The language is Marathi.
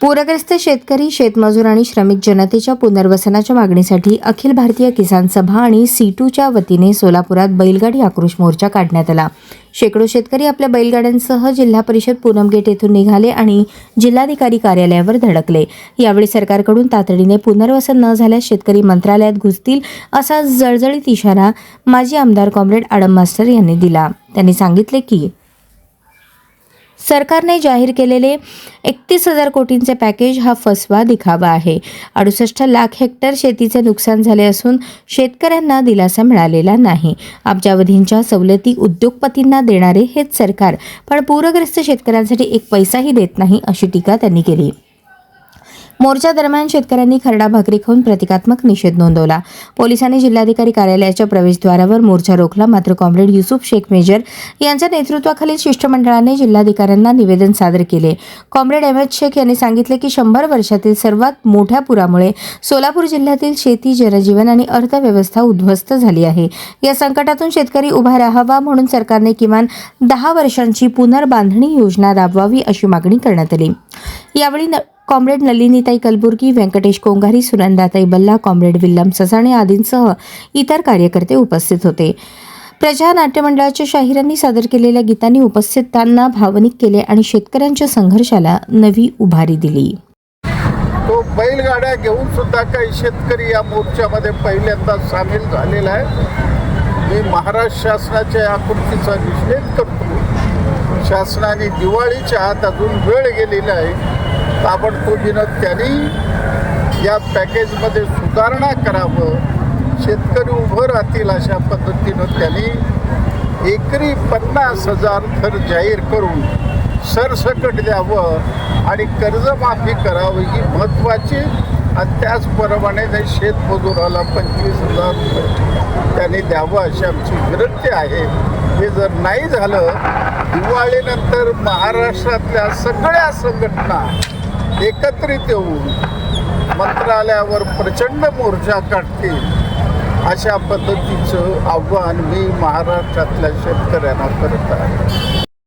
पूरग्रस्त शेतकरी शेतमजूर आणि श्रमिक जनतेच्या पुनर्वसनाच्या मागणीसाठी अखिल भारतीय किसान सभा आणि सीटूच्या वतीने सोलापुरात बैलगाडी आक्रोश मोर्चा काढण्यात आला. शेकडो शेतकरी आपल्या बैलगाड्यांसह जिल्हा परिषद पूनम गेट येथून निघाले आणि जिल्हाधिकारी कार्यालयावर धडकले. यावेळी सरकारकडून तातडीने पुनर्वसन न झाल्यास शेतकरी मंत्रालयात घुसतील असा जळजळीत इशारा माजी आमदार कॉम्रेड आडम मास्टर यांनी दिला. त्यांनी सांगितले की सरकारने जाहीर केलेले एकतीस हजार कोटींचे पॅकेज हा फसवा दिखावा आहे. अडुसष्ट लाख हेक्टर शेतीचे नुकसान झाले असून शेतकऱ्यांना दिलासा मिळालेला नाही. अब्जावधींच्या सवलती उद्योगपतींना देणारे हेच सरकार पण पूरग्रस्त शेतकऱ्यांसाठी एक पैसाही देत नाही अशी टीका त्यांनी केली. मोर्चा दरम्यान शेतकऱ्यांनी खरडा भाकरी खाऊन प्रतिकात्मक निषेध नोंदवला. पोलिसांनी जिल्हाधिकारी कार्यालयाच्या प्रवेशद्वारावर मोर्चा रोखला. मात्र कॉम्रेड युसुफ शेख मेजर यांच्या नेतृत्वाखालील शिष्टमंडळाने जिल्हाधिकाऱ्यांना निवेदन सादर केले. कॉम्रेड अहमद शेख यांनी सांगितले की शंभर वर्षातील सर्वात मोठ्या पुरामुळे सोलापूर जिल्ह्यातील शेती जनजीवन आणि अर्थव्यवस्था उद्ध्वस्त झाली आहे. या संकटातून शेतकरी उभा राहावा म्हणून सरकारने किमान दहा वर्षांची पुनर्बांधणी योजना राबवावी अशी मागणी करण्यात आली. यावेळी न- कॉम्रेड नलिनीताई कलबुर्गी व्यंकटेश कोंघारी सुनंदाताई बल्ला कॉम्रेड विल्लम ससाणे आदींसह इतर कार्यकर्ते उपस्थित होते. प्रजा नाट्यमंडळाच्या शाहिरांनी सादर केलेल्या गीतांनी उपस्थितांना भावनिक केले आणि शेतकऱ्यांच्या संघर्षाला नवी उभारी दिली. तो बैलगाड्या घेऊन सुद्धा काही शेतकरी या मोर्चामध्ये पहिल्यांदा सामील झालेला आहे. मी महाराष्ट्र शासनाच्या या कृतीचा निषेध करतो. शासनाने दिवाळीच्या आत अजून वेळ गेलेला आहे. ताबडतोबीनं त्यांनी या पॅकेजमध्ये सुधारणा करावं शेतकरी उभं राहतील अशा पद्धतीनं त्यांनी एकरी पन्नास हजार थर जाहीर करून सरसकट द्यावं आणि कर्जमाफी करावं ही महत्त्वाची आणि त्याचप्रमाणे ते शेतमजुराला पंचवीस हजार रुपये त्यांनी द्यावं अशी आमची विनंती आहे. हे जर नाही झालं दिवाळीनंतर महाराष्ट्रातल्या सगळ्या संघटना एकत्रित येऊन मंत्रालयावर प्रचंड मोर्चा काढतील अशा पद्धतीचं आव्हान मी महाराष्ट्रातल्या शेतकऱ्यांना करत आहे.